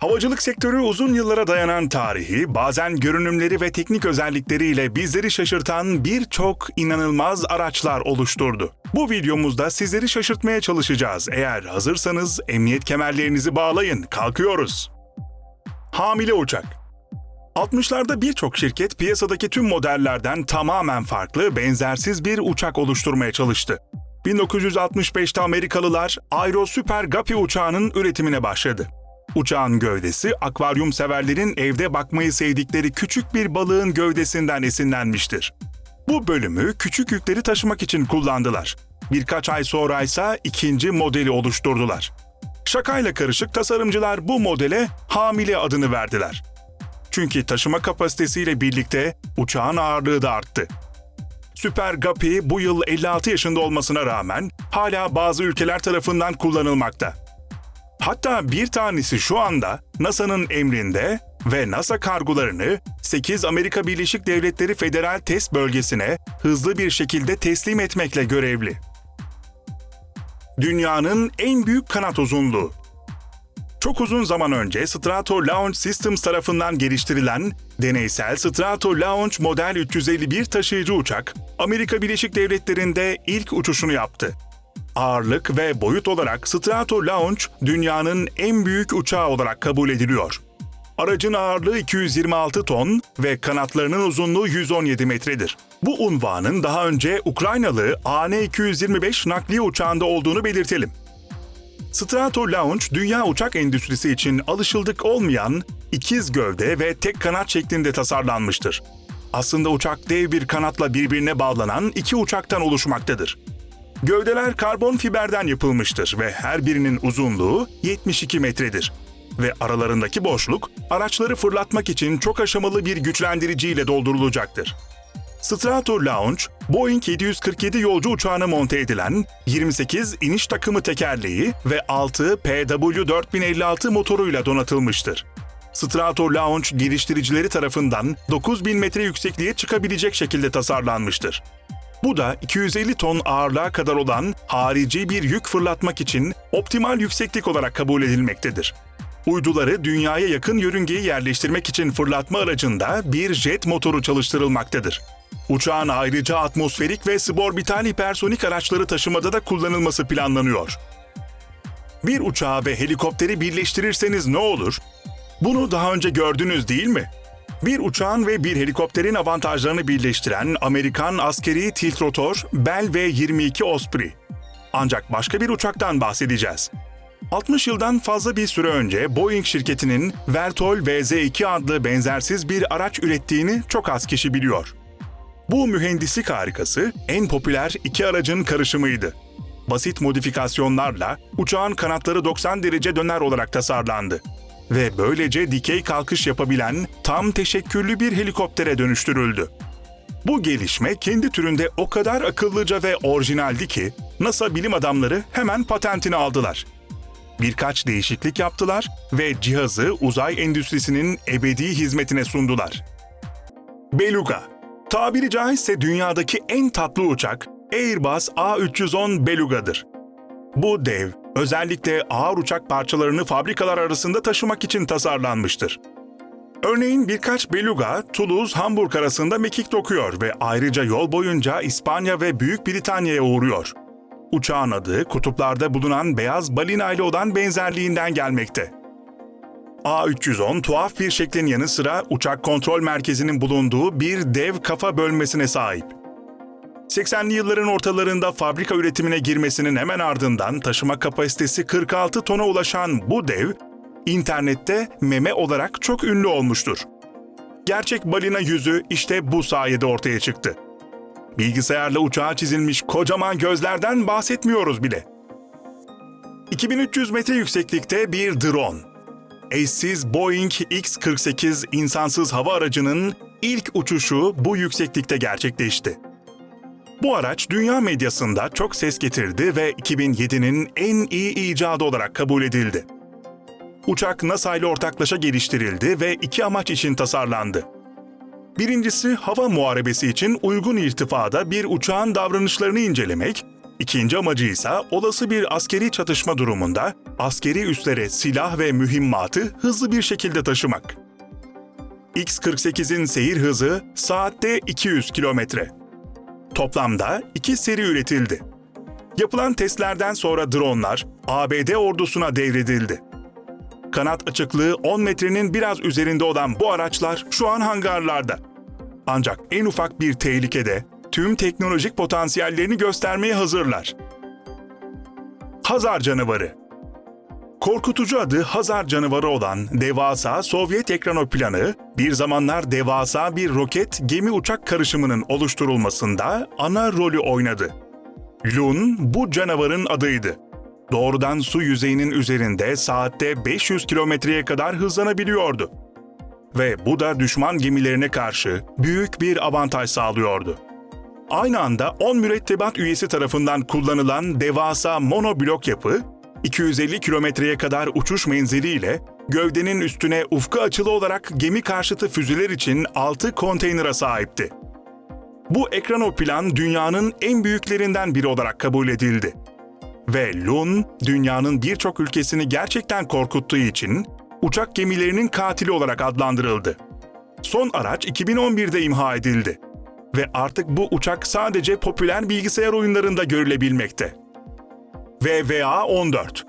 Havacılık sektörü uzun yıllara dayanan tarihi, bazen görünümleri ve teknik özellikleriyle bizleri şaşırtan birçok inanılmaz araçlar oluşturdu. Bu videomuzda sizleri şaşırtmaya çalışacağız. Eğer hazırsanız emniyet kemerlerinizi bağlayın, kalkıyoruz. Hamile uçak 60'larda birçok şirket piyasadaki tüm modellerden tamamen farklı, benzersiz bir uçak oluşturmaya çalıştı. 1965'te Amerikalılar Aero Super Guppy uçağının üretimine başladı. Uçağın gövdesi akvaryum severlerin evde bakmayı sevdikleri küçük bir balığın gövdesinden esinlenmiştir. Bu bölümü küçük yükleri taşımak için kullandılar. Birkaç ay sonra ise ikinci modeli oluşturdular. Şakayla karışık tasarımcılar bu modele hamile adını verdiler. Çünkü taşıma kapasitesiyle birlikte uçağın ağırlığı da arttı. Super Guppy bu yıl 56 yaşında olmasına rağmen hala bazı ülkeler tarafından kullanılmakta. Hatta bir tanesi şu anda NASA'nın emrinde ve NASA kargolarını 8 Amerika Birleşik Devletleri Federal Test Bölgesi'ne hızlı bir şekilde teslim etmekle görevli. Dünyanın en büyük kanat uzunluğu çok uzun zaman önce Strato Launch Systems tarafından geliştirilen deneysel Strato Launch Model 351 taşıyıcı uçak, Amerika Birleşik Devletleri'nde ilk uçuşunu yaptı. Ağırlık ve boyut olarak Strato Launch dünyanın en büyük uçağı olarak kabul ediliyor. Aracın ağırlığı 226 ton ve kanatlarının uzunluğu 117 metredir. Bu unvanın daha önce Ukraynalı AN-225 nakliye uçağında olduğunu belirtelim. Strato Launch, dünya uçak endüstrisi için alışıldık olmayan ikiz gövde ve tek kanat şeklinde tasarlanmıştır. Aslında uçak dev bir kanatla birbirine bağlanan iki uçaktan oluşmaktadır. Gövdeler karbon fiberden yapılmıştır ve her birinin uzunluğu 72 metredir. Ve aralarındaki boşluk, araçları fırlatmak için çok aşamalı bir güçlendiriciyle doldurulacaktır. Strato Launch, Boeing 747 yolcu uçağına monte edilen 28 iniş takımı tekerleği ve 6 PW4056 motoruyla donatılmıştır. Strato Launch geliştiricileri tarafından 9000 metre yüksekliğe çıkabilecek şekilde tasarlanmıştır. Bu da 250 ton ağırlığa kadar olan harici bir yük fırlatmak için optimal yükseklik olarak kabul edilmektedir. Uyduları dünyaya yakın yörüngeyi yerleştirmek için fırlatma aracında bir jet motoru çalıştırılmaktadır. Uçağın ayrıca atmosferik ve suborbital hipersonik araçları taşımada da kullanılması planlanıyor. Bir uçağı ve helikopteri birleştirirseniz ne olur? Bunu daha önce gördünüz değil mi? Bir uçağın ve bir helikopterin avantajlarını birleştiren Amerikan askeri tiltrotor Bell V-22 Osprey. Ancak başka bir uçaktan bahsedeceğiz. 60 yıldan fazla bir süre önce Boeing şirketinin Vertol VZ-2 adlı benzersiz bir araç ürettiğini çok az kişi biliyor. Bu mühendislik harikası en popüler iki aracın karışımıydı. Basit modifikasyonlarla uçağın kanatları 90 derece döner olarak tasarlandı ve böylece dikey kalkış yapabilen tam teşekküllü bir helikoptere dönüştürüldü. Bu gelişme kendi türünde o kadar akıllıca ve orijinaldi ki NASA bilim adamları hemen patentini aldılar. Birkaç değişiklik yaptılar ve cihazı uzay endüstrisinin ebedi hizmetine sundular. Beluga Tabiri caizse dünyadaki en tatlı uçak Airbus A310 Beluga'dır. Bu dev, özellikle ağır uçak parçalarını fabrikalar arasında taşımak için tasarlanmıştır. Örneğin birkaç Beluga, Toulouse-Hamburg arasında mekik dokuyor ve ayrıca yol boyunca İspanya ve Büyük Britanya'ya uğruyor. Uçağın adı kutuplarda bulunan beyaz balina ile olan benzerliğinden gelmekte. A310 tuhaf bir şeklin yanı sıra uçak kontrol merkezinin bulunduğu bir dev kafa bölmesine sahip. 80'li yılların ortalarında fabrika üretimine girmesinin hemen ardından taşıma kapasitesi 46 tona ulaşan bu dev, internette meme olarak çok ünlü olmuştur. Gerçek balina yüzü işte bu sayede ortaya çıktı. Bilgisayarla uçağa çizilmiş kocaman gözlerden bahsetmiyoruz bile. 2300 metre yükseklikte bir drone. Eşsiz Boeing X-48 insansız hava aracının ilk uçuşu bu yükseklikte gerçekleşti. Bu araç dünya medyasında çok ses getirdi ve 2007'nin en iyi icadı olarak kabul edildi. Uçak NASA ile ortaklaşa geliştirildi ve iki amaç için tasarlandı. Birincisi hava muharebesi için uygun irtifada bir uçağın davranışlarını incelemek, ikinci amacı ise olası bir askeri çatışma durumunda askeri üslere silah ve mühimmatı hızlı bir şekilde taşımak. X-48'in seyir hızı saatte 200 kilometre. Toplamda iki seri üretildi. Yapılan testlerden sonra dronlar ABD ordusuna devredildi. Kanat açıklığı 10 metrenin biraz üzerinde olan bu araçlar şu an hangarlarda. Ancak en ufak bir tehlikede tüm teknolojik potansiyellerini göstermeye hazırlar. Hazar canavarı Korkutucu adı Hazar canavarı olan devasa Sovyet ekranoplanı, bir zamanlar devasa bir roket gemi uçak karışımının oluşturulmasında ana rolü oynadı. Lun bu canavarın adıydı. Doğrudan su yüzeyinin üzerinde saatte 500 kilometreye kadar hızlanabiliyordu. Ve bu da düşman gemilerine karşı büyük bir avantaj sağlıyordu. Aynı anda 10 mürettebat üyesi tarafından kullanılan devasa monoblok yapı, 250 kilometreye kadar uçuş menziliyle gövdenin üstüne ufku açılı olarak gemi karşıtı füzeler için 6 konteynere sahipti. Bu ekranoplan dünyanın en büyüklerinden biri olarak kabul edildi. Ve Lun, dünyanın birçok ülkesini gerçekten korkuttuğu için uçak gemilerinin katili olarak adlandırıldı. Son araç 2011'de imha edildi ve artık bu uçak sadece popüler bilgisayar oyunlarında görülebilmekte. VVA-14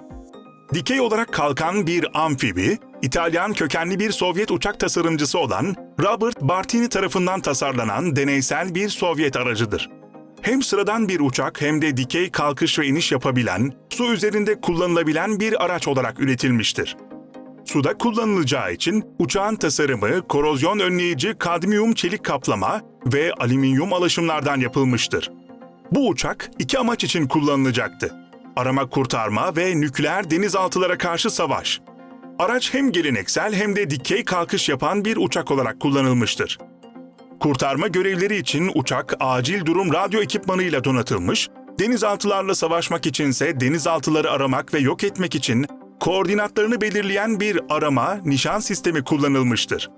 Dikey olarak kalkan bir amfibi, İtalyan kökenli bir Sovyet uçak tasarımcısı olan Robert Bartini tarafından tasarlanan deneysel bir Sovyet aracıdır. Hem sıradan bir uçak hem de dikey kalkış ve iniş yapabilen, su üzerinde kullanılabilen bir araç olarak üretilmiştir. Suda kullanılacağı için uçağın tasarımı korozyon önleyici kadmiyum çelik kaplama ve alüminyum alaşımlardan yapılmıştır. Bu uçak iki amaç için kullanılacaktı. Arama kurtarma ve nükleer denizaltılara karşı savaş. Araç hem geleneksel hem de dikey kalkış yapan bir uçak olarak kullanılmıştır. Kurtarma görevleri için uçak acil durum radyo ekipmanıyla donatılmış, denizaltılarla savaşmak içinse denizaltıları aramak ve yok etmek için koordinatlarını belirleyen bir arama nişan sistemi kullanılmıştır.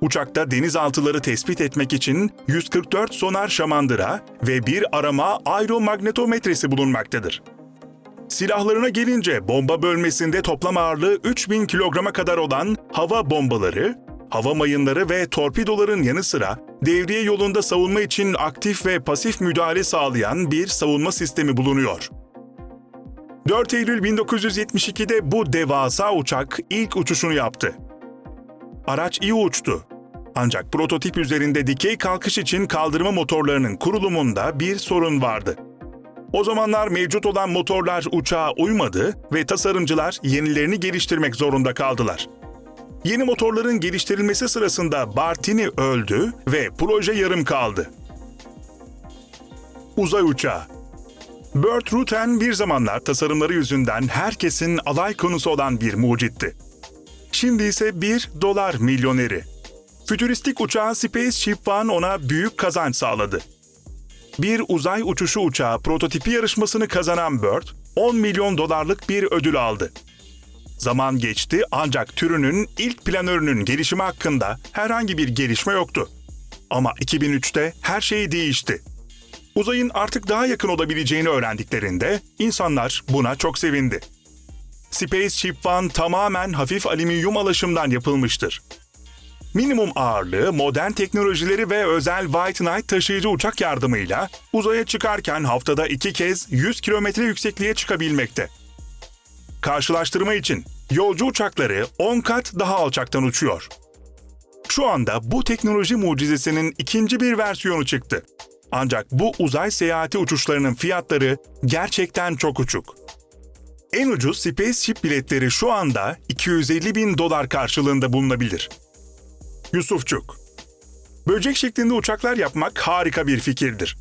Uçakta denizaltıları tespit etmek için 144 sonar şamandıra ve bir arama aeromagnetometresi bulunmaktadır. Silahlarına gelince bomba bölmesinde toplam ağırlığı 3000 kilograma kadar olan hava bombaları, hava mayınları ve torpidoların yanı sıra devriye yolunda savunma için aktif ve pasif müdahale sağlayan bir savunma sistemi bulunuyor. 4 Eylül 1972'de bu devasa uçak ilk uçuşunu yaptı. Araç iyi uçtu. Ancak prototip üzerinde dikey kalkış için kaldırma motorlarının kurulumunda bir sorun vardı. O zamanlar mevcut olan motorlar uçağa uymadı ve tasarımcılar yenilerini geliştirmek zorunda kaldılar. Yeni motorların geliştirilmesi sırasında Bartini öldü ve proje yarım kaldı. Uzay uçağı Burt Rutan bir zamanlar tasarımları yüzünden herkesin alay konusu olan bir mucitti. Şimdi ise bir dolar milyoneri. Fütüristik uçağı Spaceship One ona büyük kazanç sağladı. Bir uzay uçuşu uçağı prototipi yarışmasını kazanan Burt, 10 milyon dolarlık bir ödül aldı. Zaman geçti ancak türünün ilk planörünün gelişimi hakkında herhangi bir gelişme yoktu. Ama 2003'te her şey değişti. Uzayın artık daha yakın olabileceğini öğrendiklerinde insanlar buna çok sevindi. Spaceship One tamamen hafif alüminyum alaşımdan yapılmıştır. Minimum ağırlığı, modern teknolojileri ve özel White Knight taşıyıcı uçak yardımıyla uzaya çıkarken haftada iki kez 100 kilometre yüksekliğe çıkabilmekte. Karşılaştırma için yolcu uçakları 10 kat daha alçaktan uçuyor. Şu anda bu teknoloji mucizesinin ikinci bir versiyonu çıktı. Ancak bu uzay seyahati uçuşlarının fiyatları gerçekten çok uçuk. En ucuz Spaceship biletleri şu anda 250 bin dolar karşılığında bulunabilir. Yusufçuk Böcek şeklinde uçaklar yapmak harika bir fikirdir.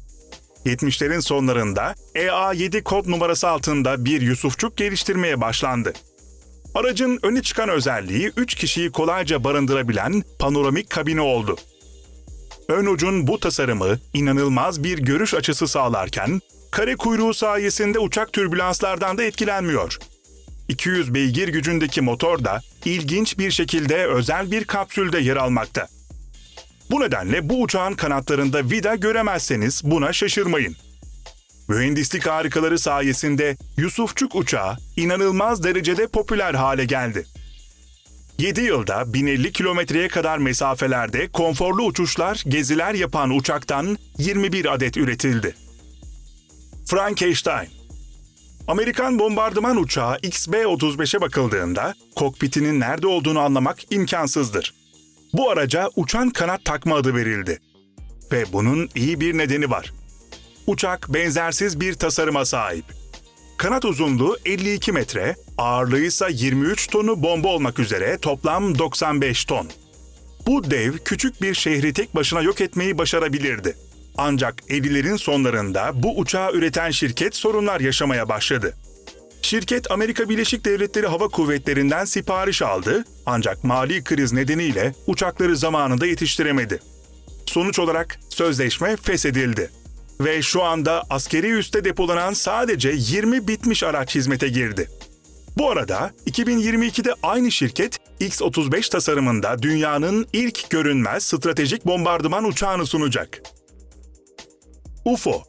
70'lerin sonlarında EA-7 kod numarası altında bir Yusufçuk geliştirmeye başlandı. Aracın öne çıkan özelliği 3 kişiyi kolayca barındırabilen panoramik kabini oldu. Ön ucun bu tasarımı inanılmaz bir görüş açısı sağlarken, kare kuyruğu sayesinde uçak türbülanslardan da etkilenmiyor. 200 beygir gücündeki motor da ilginç bir şekilde özel bir kapsülde yer almakta. Bu nedenle bu uçağın kanatlarında vida göremezseniz buna şaşırmayın. Mühendislik harikaları sayesinde Yusufçuk uçağı inanılmaz derecede popüler hale geldi. 7 yılda 1050 kilometreye kadar mesafelerde konforlu uçuşlar, geziler yapan uçaktan 21 adet üretildi. Frankenstein Amerikan bombardıman uçağı XB-35'e bakıldığında kokpitinin nerede olduğunu anlamak imkansızdır. Bu araca uçan kanat takma adı verildi. Ve bunun iyi bir nedeni var. Uçak benzersiz bir tasarıma sahip. Kanat uzunluğu 52 metre, ağırlığı ise 23 tonu bomba olmak üzere toplam 95 ton. Bu dev küçük bir şehri tek başına yok etmeyi başarabilirdi. Ancak 50'lerin sonlarında bu uçağı üreten şirket sorunlar yaşamaya başladı. Şirket Amerika Birleşik Devletleri Hava Kuvvetleri'nden sipariş aldı ancak mali kriz nedeniyle uçakları zamanında yetiştiremedi. Sonuç olarak sözleşme feshedildi. Ve şu anda askeri üste depolanan sadece 20 bitmiş araç hizmete girdi. Bu arada 2022'de aynı şirket X-35 tasarımında dünyanın ilk görünmez stratejik bombardıman uçağını sunacak. UFO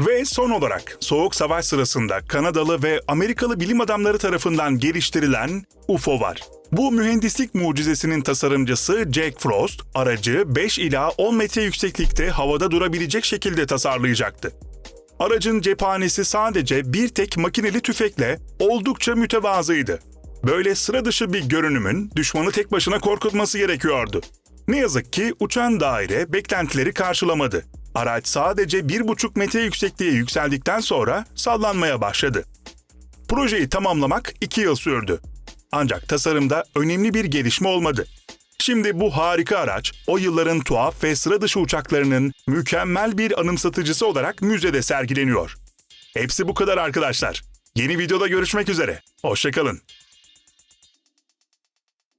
ve son olarak Soğuk Savaş sırasında Kanadalı ve Amerikalı bilim adamları tarafından geliştirilen UFO var. Bu mühendislik mucizesinin tasarımcısı Jack Frost, aracı 5 ila 10 metre yükseklikte havada durabilecek şekilde tasarlayacaktı. Aracın cephanesi sadece bir tek makineli tüfekle oldukça mütevazıydı. Böyle sıra dışı bir görünümün düşmanı tek başına korkutması gerekiyordu. Ne yazık ki uçan daire beklentileri karşılamadı. Araç sadece 1,5 metre yüksekliğe yükseldikten sonra sallanmaya başladı. Projeyi tamamlamak 2 yıl sürdü. Ancak tasarımda önemli bir gelişme olmadı. Şimdi bu harika araç, o yılların tuhaf ve sıra dışı uçaklarının mükemmel bir anımsatıcısı olarak müzede sergileniyor. Hepsi bu kadar arkadaşlar. Yeni videoda görüşmek üzere. Hoşçakalın.